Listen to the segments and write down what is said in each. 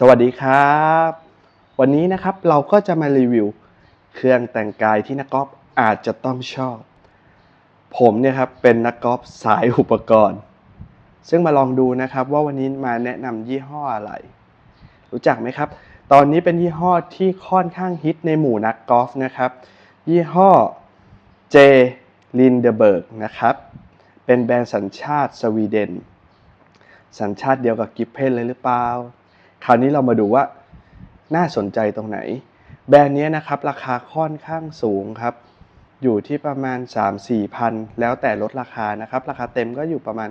สวัสดีครับ วันนี้นะครับเราก็จะมารีวิว เครื่องแต่งกายที่นักกอล์ฟอาจจะต้องชอบ ผมเนี่ยครับเป็นนักกอล์ฟสายอุปกรณ์ ซึ่งมาลองดูนะครับว่าวันนี้มาแนะนำยี่ห้ออะไร รู้จักไหมครับ ตอนนี้เป็นยี่ห้อที่ค่อนข้างฮิตในหมู่นักกอล์ฟนะครับ ยี่ห้อ J Lindeberg นะครับ เป็นแบรนด์สัญชาติสวีเดน สัญชาติเดียวกับกิฟเพนเลยหรือเปล่า คราวนี้เรามาดูว่าน่าสนใจตรงไหน แบรนด์นี้นะครับราคาค่อนข้างสูงครับ อยู่ที่ประมาณ 3-4พันแล้วแต่ลดราคานะครับ ราคาเต็มก็อยู่ประมาณ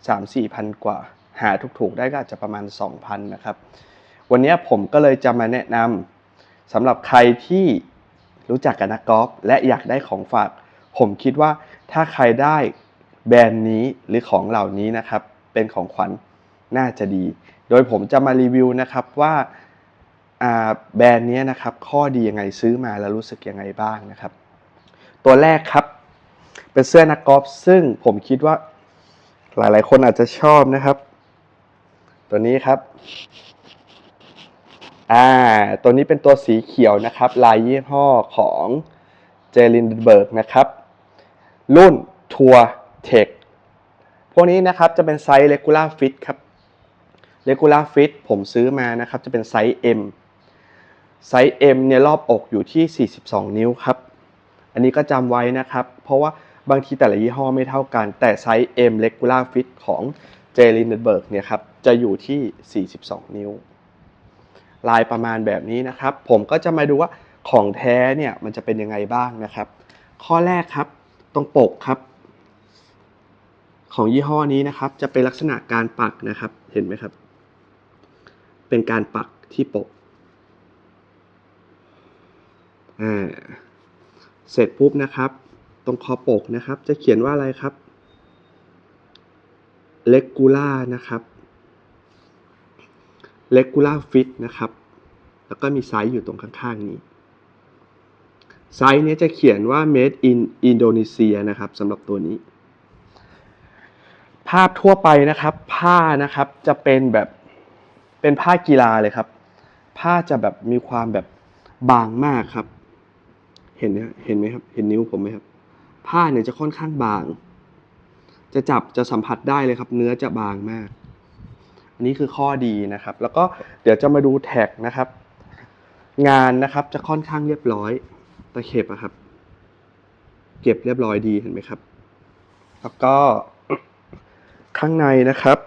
3-4พันกว่า หาถูกๆได้ก็อาจจะประมาณ 2,000นะครับ วันนี้ผมก็เลยจะมาแนะนำสำหรับใครที่รู้จักกับนักกอล์ฟและอยากได้ของฝาก ผมคิดว่าถ้าใครได้แบรนด์นี้หรือของเหล่านี้นะครับ เป็นของขวัญน่าจะดี โดยผมจะมารีวิวนะครับว่าแบรนด์นี้นะครับข้อดียังไงซื้อมาแล้วรู้สึกยังไงบ้างนะครับ ตัวแรกครับเป็นเสื้อนักกอล์ฟซึ่งผมคิดว่าหลายๆ คนอาจจะชอบนะครับ ตัวนี้ครับอ่าตัวนี้เป็นตัวสีเขียวนะครับ ลายยี่ห้อของเจลินเบิร์กนะครับ รุ่นทัวร์เทคพวกนี้นะครับจะเป็นไซส์ regular fit ครับ regular fit ผมซื้อมานะครับ จะเป็นไซส์ M ไซส์ M เนี่ยรอบอกอยู่ที่ 42 นิ้วครับ อันนี้ก็จำไว้นะครับ เพราะว่าบางทีแต่ละยี่ห้อไม่เท่ากัน แต่ไซส์ M regular fit ของ j l i n d b e r g เนี่ยครับ จะอยู่ที่ 42 นิ้ว ลายประมาณแบบนี้นะครับ ผมก็จะมาดูว่าของแท้เนี่ยมันจะเป็นยังไงบ้างนะครับ ข้อแรกครับ ตรงปกครับ ของยี่ห้อนี้นะครับ จะเป็นลักษณะการปักนะครับ เห็นไหมครับ เป็นการปักที่ปกอ่าเสร็จปุ๊บนะครับ ตรงคอปกนะครับ จะเขียนว่าอะไรครับ regular นะครับ regular fit นะครับ แล้วก็มีไซส์อยู่ตรงข้างๆนี้ ไซส์นี้จะเขียนว่า made in Indonesia นะครับสำหรับตัวนี้ ภาพทั่วไปนะครับ ผ้านะครับจะเป็นแบบ เป็นผ้ากีฬาเลยครับ ผ้าจะแบบมีความแบบบางมากครับ เห็นไหมเห็นไหมครับ เห็นนิ้วผมไหมครับ ผ้าเนี่ยจะค่อนข้างบาง จะจับจะสัมผัสได้เลยครับ เนื้อจะบางมาก อันนี้คือข้อดีนะครับ แล้วก็เดี๋ยวจะมาดูแท็กนะครับ งานนะครับจะค่อนข้างเรียบร้อย ตะเข็บอะครับ เก็บเรียบร้อยดีเห็นไหมครับ แล้วก็ข้างในนะครับ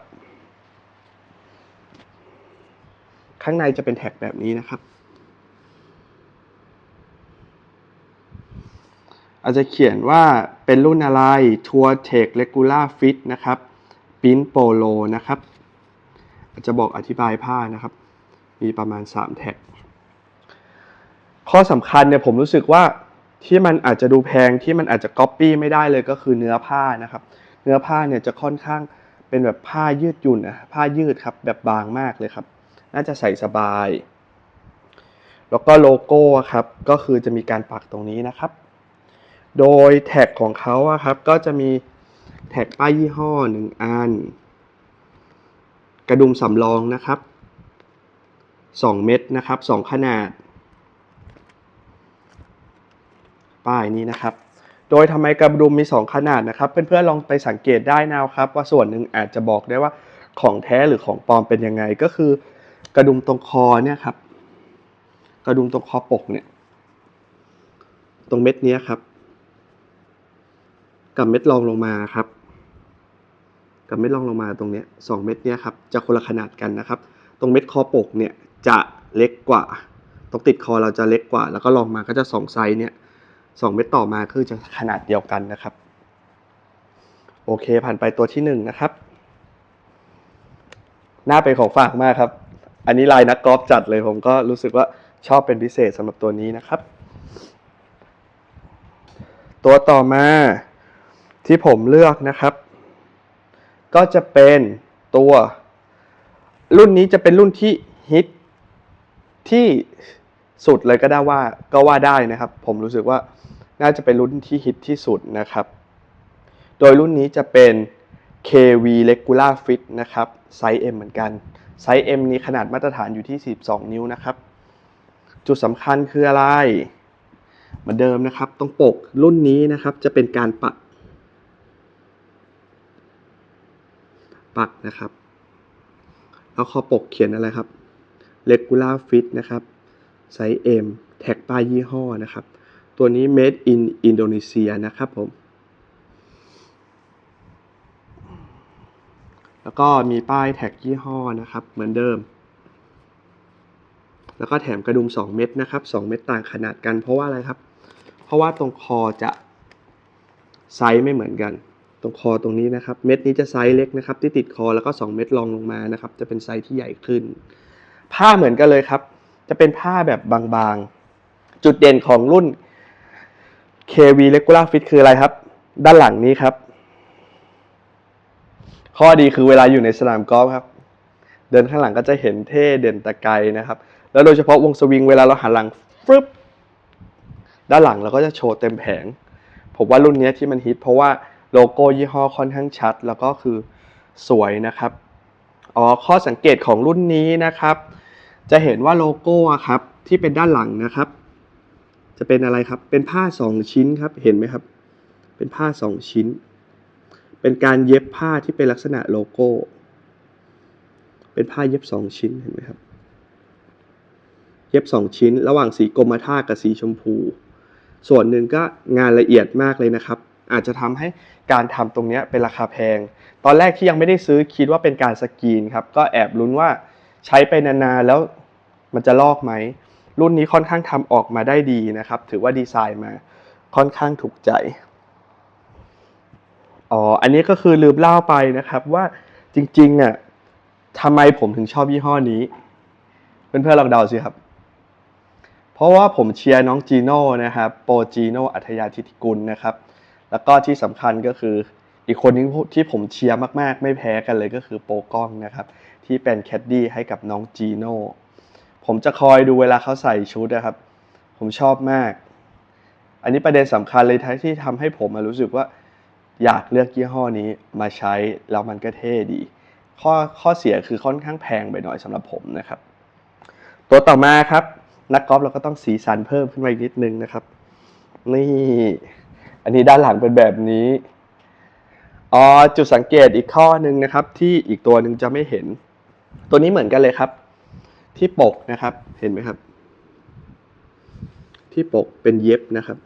ข้างในจะเป็นแท็กแบบนี้นะครับ อาจจะเขียนว่าเป็นรุ่นอะไร Tour Tech Regular Fit นะครับปิ้นโปโลนะครับ อาจจะบอกอธิบายผ้านะครับ มีประมาณ 3 แท็ก ข้อสำคัญเนี่ยผมรู้สึกว่าที่มันอาจจะดูแพงที่มันอาจจะก๊อปปี้ไม่ได้เลยก็คือเนื้อผ้านะครับ เนื้อผ้าเนี่ยจะค่อนข้างเป็นแบบผ้ายืดหยุ่นนะผ้ายืดครับแบบบางมากเลยครับ น่าจะใส่สบาย แล้วก็โลโก้ครับ ก็คือจะมีการปักตรงนี้นะครับ โดยแท็กของเขาครับ ก็จะมีแท็กป้ายยี่ห้อหนึ่งอัน กระดุมสำรองนะครับ 2 เม็ดนะครับ 2 ขนาด ป้ายนี้นะครับโดยทำไมกระดุมมี 2 ขนาดนะครับเพื่อนๆลองไปสังเกตได้นะครับ ว่าส่วนหนึ่งอาจจะบอกได้ว่าของแท้หรือของปลอมเป็นยังไง ก็คือ กระดุมตรงคอเนี่ยครับ กระดุมตรงคอปกเนี่ย ตรงเม็ดเนี้ยครับ กับเม็ดรองลงมาครับ กับเม็ดรองลงมาตรงเนี้ยสองเม็ดเนี้ยครับ จะคนละขนาดกันนะครับ ตรงเม็ดคอปกเนี่ยจะเล็กกว่า ตรงติดคอเราจะเล็กกว่า แล้วก็ลองมาก็จะสองไซส์เนี่ยสองเม็ดต่อมาคือจะขนาดเดียวกันนะครับ โอเคผ่านไปตัวที่หนึ่งนะครับน่าเป็นของฝากมากครับ อันนี้ลายนักกอล์ฟจัดเลยผมก็รู้สึกว่าชอบเป็นพิเศษสำหรับตัวนี้นะครับ ตัวต่อมาที่ผมเลือกนะครับ ก็จะเป็นตัว รุ่นนี้จะเป็นรุ่นที่ฮิตที่สุดเลยก็ได้ว่าก็ว่าได้นะครับ ผมรู้สึกว่าน่าจะเป็นรุ่นที่ฮิตที่สุดนะครับ โดยรุ่นนี้จะเป็น KV Regular Fit นะครับ ไซส์ M เหมือนกัน ไซส์ M นี้ขนาดมาตรฐานอยู่ที่ 42 นิ้วนะครับ จุดสำคัญคืออะไร เหมือนเดิมนะครับตรงปกรุ่นนี้นะครับจะเป็นการปัก ปักนะครับ แล้วขอปกเขียนอะไรครับ regular fit นะครับ ไซส์ M แท็กป้ายยี่ห้อนะครับ ตัวนี้ made in Indonesia นะครับผม แล้วก็มีป้ายแท็กยี่ห้อนะครับ เหมือนเดิม แล้วก็แถมกระดุม 2 เม็ดนะครับ 2 เม็ดต่างขนาดกันเพราะว่าอะไรครับ เพราะว่าตรงคอจะไซส์ไม่เหมือนกัน ตรงคอตรงนี้นะครับ เม็ดนี้จะไซส์เล็กนะครับ ที่ติดคอแล้วก็ 2 เม็ดรองลงมานะครับ จะเป็นไซส์ที่ใหญ่ขึ้น ผ้าเหมือนกันเลยครับ จะเป็นผ้าแบบบางๆ จุดเด่นของรุ่น KV Regular Fit คืออะไรครับ ด้านหลังนี้ครับ ข้อดีคือเวลาอยู่ในสนามกอล์ฟครับ เดินข้างหลังก็จะเห็นเท่เด่นตะไกนะครับ แล้วโดยเฉพาะวงสวิงเวลาเราหันหลังฟึบด้านหลังเราก็จะโชว์เต็มแผง ผมว่ารุ่นนี้ที่มันฮิตเพราะว่าโลโก้ยี่ห้อค่อนข้างชัด แล้วก็คือสวยนะครับ อ๋อข้อสังเกตของรุ่นนี้นะครับ จะเห็นว่าโลโก้ครับที่เป็นด้านหลังนะครับ จะเป็นอะไรครับ เป็นผ้าสองชิ้นครับ เห็นไหมครับ เป็นผ้าสองชิ้น เป็นการเย็บผ้าที่เป็นลักษณะโลโก้ เป็นผ้าเย็บสองชิ้นเห็นไหมครับ เย็บสองชิ้น ระหว่างสีกรมท่ากับสีชมพู ส่วนหนึ่งก็งานละเอียดมากเลยนะครับ อาจจะทำให้การทำตรงนี้เป็นราคาแพง ตอนแรกที่ยังไม่ได้ซื้อคิดว่าเป็นการสกรีนครับ ก็แอบลุ้นว่าใช้ไปนานๆแล้วมันจะลอกไหม รุ่นนี้ค่อนข้างทำออกมาได้ดีนะครับ ถือว่าดีไซน์มาค่อนข้างถูกใจ อ๋อ อันนี้ก็คือลืมเล่าไปนะครับว่าจริงๆอะทำไมผมถึงชอบยี่ห้อนี้ เพื่อนๆลองเดาสิครับ เพราะว่าผมเชียร์น้องจีโน่นะครับโปรจีโน่อัธยาธิติกุลนะครับ แล้วก็ที่สำคัญก็คืออีกคนนึงที่ผมเชียร์มากๆ ไม่แพ้กันเลยก็คือโปรกล้องนะครับ ที่เป็นแคดดี้ให้กับน้องจีโน่ผมจะคอยดูเวลาเขาใส่ชุดนะครับ ผมชอบมาก อันนี้ประเด็นสำคัญเลยที่ทำให้ผมรู้สึกว่า อยากเลือกยี่ห้อนี้มาใช้แล้วมันก็เท่ดี ข้อข้อเสียคือค่อนข้างแพงไปหน่อยสำหรับผมนะครับ ตัวต่อมาครับ นักกอล์ฟเราก็ต้องสีสันเพิ่มขึ้นมาอีกนิดนึงนะครับ นี่อันนี้ด้านหลังเป็นแบบนี้อ๋อจุดสังเกตอีกข้อหนึ่งนะครับ ที่อีกตัวหนึ่งจะไม่เห็น ตัวนี้เหมือนกันเลยครับ ที่ปกนะครับเห็นไหมครับ ที่ปกเป็นเย็บนะครับ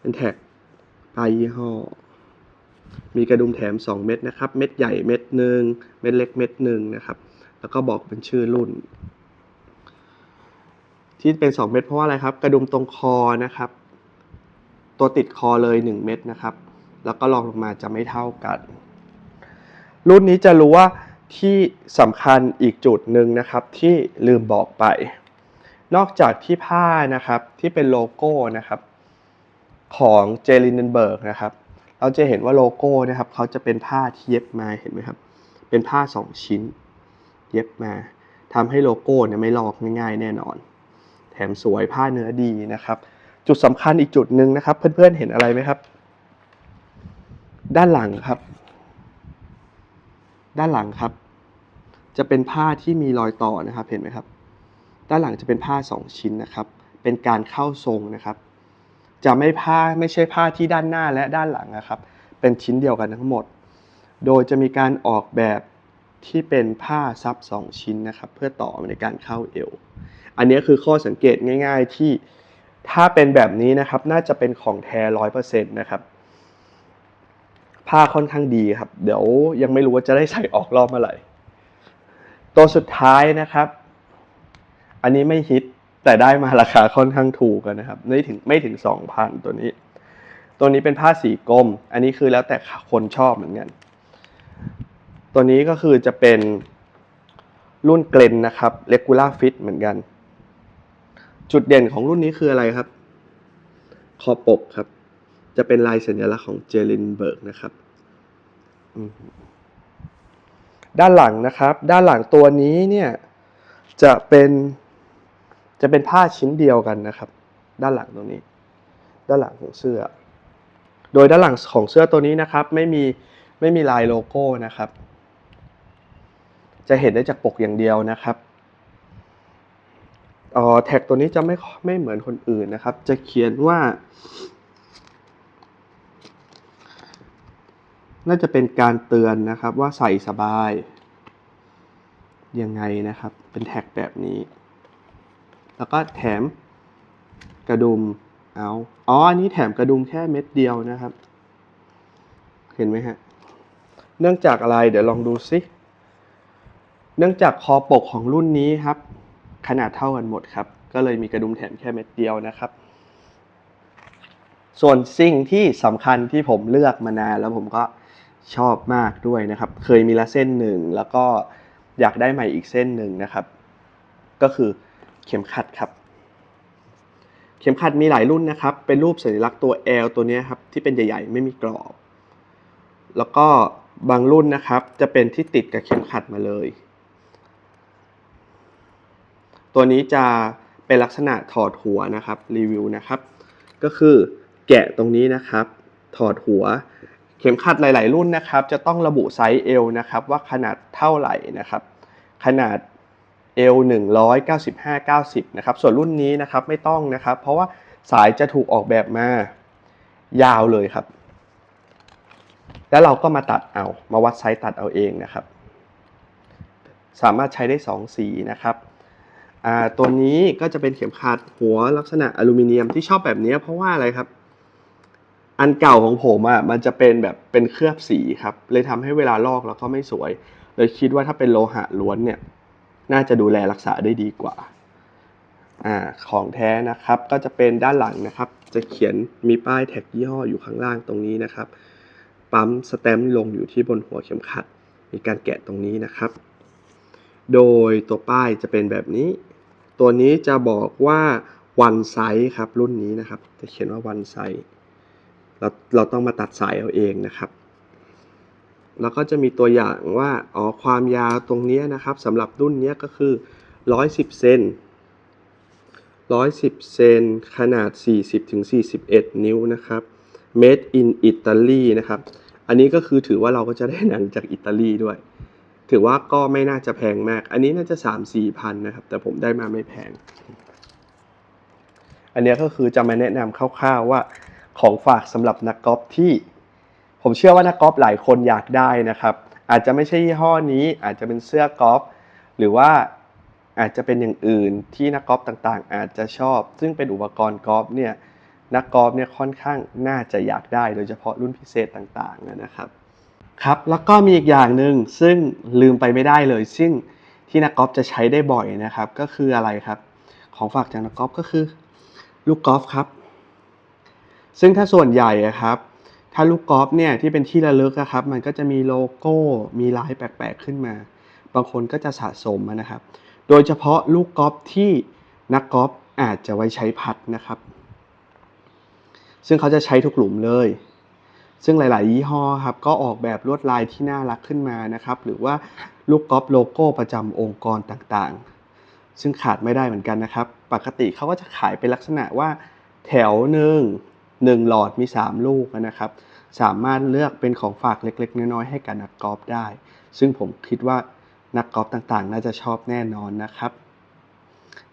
เป็นแท็ก ปลายยี่ห้อ มีกระดุมแถม 2 เม็ดนะครับ เม็ดใหญ่เม็ดหนึ่งเม็ดเล็กเม็ดหนึ่งนะครับ แล้วก็บอกเป็นชื่อรุ่น ที่เป็น 2 เม็ดเพราะว่าอะไรครับ กระดุมตรงคอนะครับ ตัวติดคอเลย 1 เม็ดนะครับ แล้วก็ลองลงมาจะไม่เท่ากัน รุ่นนี้จะรู้ว่าที่สำคัญอีกจุดหนึ่งนะครับที่ลืมบอกไป นอกจากที่ผ้านะครับที่เป็นโลโก้นะครับ ของเจลินเดนเบิร์กนะครับ เราจะเห็นว่าโลโก้นะครับเขาจะเป็นผ้าที่เย็บมาเห็นไหมครับ เป็นผ้า 2 ชิ้น เย็บมาทำให้โลโก้เนี่ยไม่ลอกง่ายๆ แน่นอน แถมสวยผ้าเนื้อดีนะครับ จุดสำคัญอีกจุดหนึ่งนะครับ เพื่อนๆเห็นอะไรไหมครับ ด้านหลังครับ ด้านหลังครับ จะเป็นผ้าที่มีรอยต่อนะครับเห็นไหมครับ ด้านหลังจะเป็นผ้า 2 ชิ้นนะครับ เป็นการเข้าทรงนะครับ จะไม่ผ้าไม่ใช่ผ้าที่ด้านหน้าและด้านหลังนะครับ เป็นชิ้นเดียวกันทั้งหมด โดยจะมีการออกแบบที่เป็นผ้าซับ 2 ชิ้นนะครับ เพื่อต่อในการเข้าเอว อันนี้คือข้อสังเกตง่าย ๆที่ถ้าเป็นแบบนี้นะครับ น่าจะเป็นของแท้ร้อยเปอร์เซ็นต์นะครับ ผ้าค่อนข้างดีครับ เดี๋ยวยังไม่รู้ว่าจะได้ใส่ออกรอบเมื่อไหร่ตัวสุดท้ายนะครับ อันนี้ไม่ฮิต แต่ได้มาราคาค่อนข้างถูกนะครับไม่ถึงไม่ถึงสองพันตัวนี้ ตัวนี้เป็นผ้าสีกลม อันนี้คือแล้วแต่คนชอบเหมือนกันตัวนี้ก็คือจะเป็นรุ่นเกรนนะครับ regular fit เหมือนกัน จุดเด่นของรุ่นนี้คืออะไรครับ คอปกครับ จะเป็นลายสัญลักษณ์ของเจลินเบิร์กนะครับด้านหลังนะครับ ด้านหลังตัวนี้เนี่ยจะเป็น จะเป็นผ้าชิ้นเดียวกันนะครับ ด้านหลังตรงนี้ ด้านหลังของเสื้อ โดยด้านหลังของเสื้อตัวนี้นะครับ ไม่มีไม่มีลายโลโก้นะครับ จะเห็นได้จากปกอย่างเดียวนะครับอ๋อแท็กตัวนี้จะไม่ไม่เหมือนคนอื่นนะครับ จะเขียนว่า น่าจะเป็นการเตือนนะครับว่าใส่สบาย ยังไงนะครับ เป็นแท็กแบบนี้ แล้วก็แถมกระดุมเอาอ๋ออันนี้แถมกระดุมแค่เม็ดเดียวนะครับ เห็นไหมฮะเนื่องจากอะไรเดี๋ยวลองดูซิเนื่องจากคอปกของรุ่นนี้ครับ ขนาดเท่ากันหมดครับ ก็เลยมีกระดุมแถมแค่เม็ดเดียวนะครับ ส่วนสิ่งที่สำคัญที่ผมเลือกมานานแล้วผมก็ชอบมากด้วยนะครับ เคยมีละเส้นหนึ่งแล้วก็อยากได้ใหม่อีกเส้นหนึ่งนะครับ ก็คือ เข็มขัดครับ เข็มขัดมีหลายรุ่นนะครับ เป็นรูปสัญลักษณ์ตัว L ตัวนี้ครับที่เป็นใหญ่ ๆ ไม่มีกรอบ แล้วก็บางรุ่นนะครับ จะเป็นที่ติดกับเข็มขัดมาเลย ตัวนี้จะเป็นลักษณะถอดหัวนะครับรีวิวนะครับ ก็คือแกะตรงนี้นะครับ ถอดหัว เข็มขัดหลาย ๆ รุ่นนะครับ จะต้องระบุไซส์เอวนะครับ ว่าขนาดเท่าไหร่นะครับ ขนาด เอว195 90นะครับส่วนรุ่นนี้นะครับไม่ต้องนะครับ เพราะว่าสายจะถูกออกแบบมายาวเลยครับ แล้วเราก็มาตัดเอามาวัดไซส์ตัดเอาเองนะครับ สามารถใช้ได้ 2 สีนะครับตัวนี้ก็จะเป็นเข็มขัดหัวลักษณะอลูมิเนียมที่ชอบแบบนี้เพราะว่าอะไรครับ อันเก่าของผมอะมันจะเป็นแบบเป็นเคลือบสีครับเลยทำให้เวลาลอกแล้วก็ไม่สวย เลยคิดว่าถ้าเป็นโลหะล้วนเนี่ย น่าจะดูแลรักษาได้ดีกว่าอของแท้นะครับก็จะเป็นด้านหลังนะครับ จะเขียนมีป้ายแท็กยี่ห้ออยู่ข้างล่างตรงนี้นะครับ ปั๊มสแตมป์ลงอยู่ที่บนหัวเข็มขัด มีการแกะตรงนี้นะครับ โดยตัวป้ายจะเป็นแบบนี้ ตัวนี้จะบอกว่า one size ครับรุ่นนี้นะครับ จะเขียนว่า one size เราเราต้องมาตัดสายเอาเองนะครับ แล้วก็จะมีตัวอย่างว่าอ๋อความยาวตรงนี้นะครับสำหรับรุ่นนี้ก็คือ 110 เซน110 เซนขนาด 40ถึง41 นิ้วนะครับ made in Italy นะครับ อันนี้ก็คือถือว่าเราก็จะได้หนังจากอิตาลีด้วย ถือว่าก็ไม่น่าจะแพงมาก อันนี้น่าจะ 3-4พันนะครับ แต่ผมได้มาไม่แพง อันนี้ก็คือจะมาแนะนำคร่าวๆว่าของฝากสำหรับนักกอล์ฟที่ ผมเชื่อว่านักกอล์ฟหลายคนอยากได้นะครับ อาจจะไม่ใช่ยี่ห้อนี้ อาจจะเป็นเสื้อกอล์ฟหรือว่าอาจจะเป็นอย่างอื่นที่นักกอล์ฟต่างๆ อาจจะชอบ ซึ่งเป็นอุปกรณ์กอล์ฟเนี่ยนักกอล์ฟเนี่ยค่อนข้างน่าจะอยากได้ โดยเฉพาะรุ่นพิเศษต่างๆนะครับครับแล้วก็มีอีกอย่างหนึ่งซึ่งลืมไปไม่ได้เลย ซึ่งที่นักกอล์ฟจะใช้ได้บ่อยนะครับ ก็คืออะไรครับ ของฝากจากนักกอล์ฟก็คือ ลูกกอล์ฟครับ ซึ่งถ้าส่วนใหญ่ครับ ถ้าลูกกอล์ฟเนี่ยที่เป็นที่ระลึกอะครับ มันก็จะมีโลโก้มีลายแปลกๆขึ้นมา บางคนก็จะสะสมนะครับ โดยเฉพาะลูกกอล์ฟที่นักกอล์ฟอาจจะไว้ใช้พัดนะครับ ซึ่งเขาจะใช้ทุกหลุมเลย ซึ่งหลาย ๆ ยี่ห้อครับก็ออกแบบลวดลายที่น่ารักขึ้นมานะครับ หรือว่าลูกกอล์ฟโลโก้ประจำองค์กรต่างๆ ซึ่งขาดไม่ได้เหมือนกันนะครับ ปกติเขาก็จะขายเป็นลักษณะว่าแถวหนึ่ง หนึ่งหลอดมี 3 ลูกนะครับ สามารถเลือกเป็นของฝากเล็กๆ น้อยๆ ให้กับนักกอล์ฟได้ ซึ่งผมคิดว่านักกอล์ฟต่างๆ น่าจะชอบแน่นอนนะครับ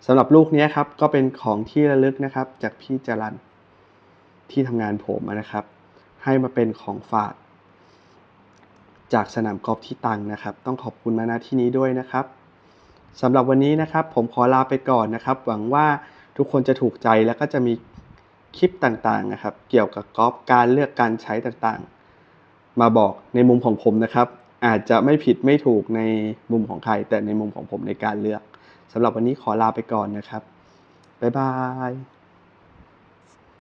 สำหรับลูกนี้ครับก็เป็นของที่ระลึกนะครับ จากพี่จรันที่ทำงานผมนะครับ ให้มาเป็นของฝาก จากสนามกอล์ฟที่ตังนะครับ ต้องขอบคุณมาณที่นี้ด้วยนะครับสำหรับวันนี้นะครับ ผมขอลาไปก่อนนะครับ หวังว่าทุกคนจะถูกใจแล้วก็จะมี คลิปต่างๆนะครับ เกี่ยวกับกอล์ฟการเลือกการใช้ต่างๆ มาบอกในมุมของผมนะครับ อาจจะไม่ผิดไม่ถูกในมุมของใคร แต่ในมุมของผมในการเลือกสำหรับวันนี้ขอลาไปก่อนนะครับ บ๊ายบาย